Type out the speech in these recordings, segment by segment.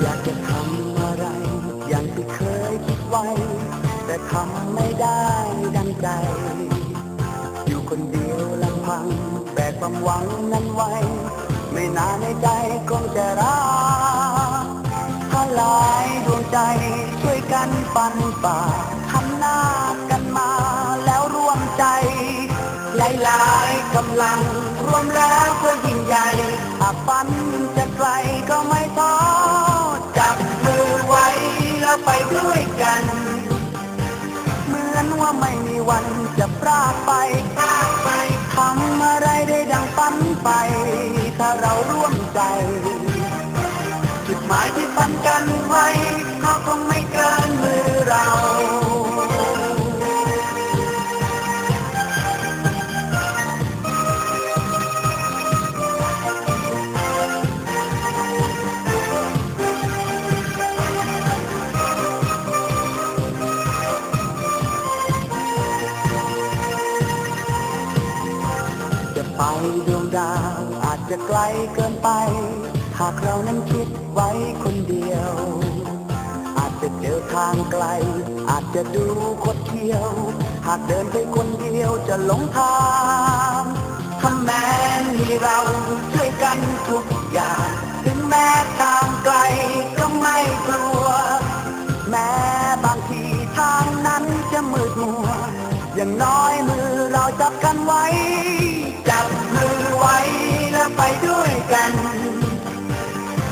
อยากจะทำอะไร อย่างที่เคยคิดไว้ แต่ทำไม่ได้ดังใจ อยู่คนเดียวลำพัง แบกความหวังนั้นไว้ ไม่นานในใจคงจะรักถ้าลายดวงใจช่วยกันปันป่าทำหน้ากันมาแล้วรวมใจ หลายๆกำลัง รวมแล้วก็ยิ่งใหญ่หากฝันจะไกลก็ไม่ท้อ กัน เหมือนว่าไม่มีวันจะพลากไปพลากไปทำอะไรได้ดังฝันไป ถ้าเราร่วมใจ จุดหมายที่ฝันกันไว้ก็คงไม่เกิน ดวงดาวอาจจะไกลเกินไป หากเรานั้นคิดไว้คนเดียว อาจจะเจอทางไกล อาจจะดูคดเคี้ยว หากเดินไปคนเดียวจะหลงทางถ้าแม้มีเราช่วยกันทุกอย่าง ถึงแม้ทางไกลก็ไม่กลัว แม้บางทีทางนั้นจะมืดมัว อย่างน้อยมือเราจับกันไว้ จับมือไว้แล้วไปด้วยกัน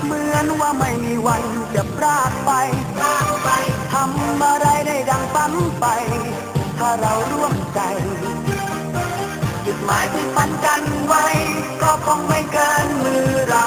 เหมือนว่าไม่มีวันจะพรากไปาไปทำอะไรได้ดังฝันไป ถ้าเราร่วมใจจุดหมายที่ฝันกันไว้ ก็คงไม่เกินมือเรา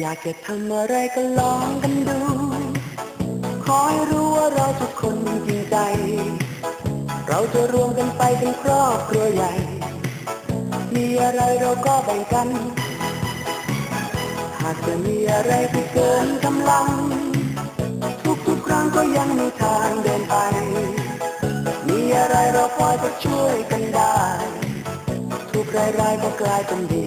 อยากจะทำอะไรก็ลองกันดู ขอให้รู้ว่าเราทุกคนจริงใจ เราจะรวมกันไปเป็นครอบครัวใหญ่ มีอะไรเราก็แบ่งกัน หากจะมีอะไรที่เกินกำลัง ทุกๆครั้งก็ยังมีทางเดินไป มีอะไรเราพอจะช่วยกันได้ ทุกรายๆก็กลายเป็นดี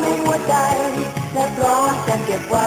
ในหัวใจและพร้อมจะเก็บไว้